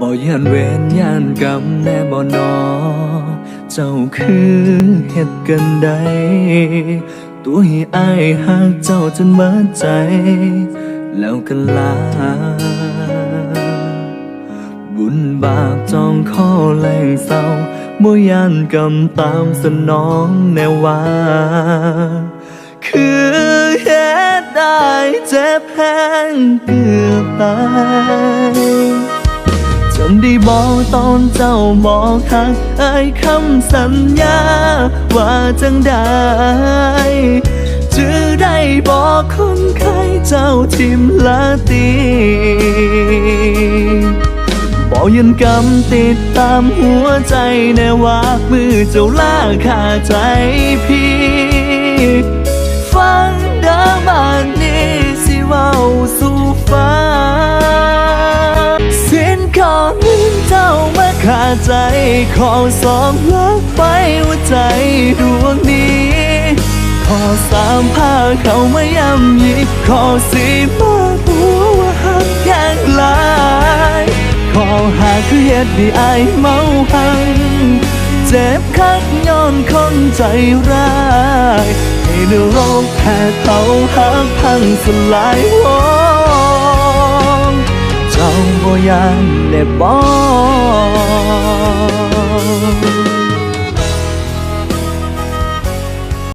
บ่ยันเวรยันกรรมแน่บ่นอ เจ้าคือเฮ็ดกันได้ตัวให้อายหักเจ้าจนเมิดใจ แล้วกันลา บุญบาปจองข้อแรงเศร้าบ่ยันกำตามสนองแนวว่า คือเฮ็ดได้เจ็บแพงเกือบตาย จำได้บอกตอนเจ้าบอกหักไอ้คำสัญญา ว่าจังได้จะได้บอกคนไข้เจ้าทิมละตีบอกยันกำติดตามหัวใจแน่ว่ามือเจ้าล่าขาดใจพี่ เจ้ามาขาดใจ ขอสองลักไปหัวใจดวงนี้ ขอสามพาเขามาย้ำยีขอสี่มาหัวว่าหักแค่หลายขอหาคือเหตุที่อเมาหังเจ็บคักย้อนคนใจร้าย ให้นรกแพ้เขาหักพังสลายวง ยานได้บอก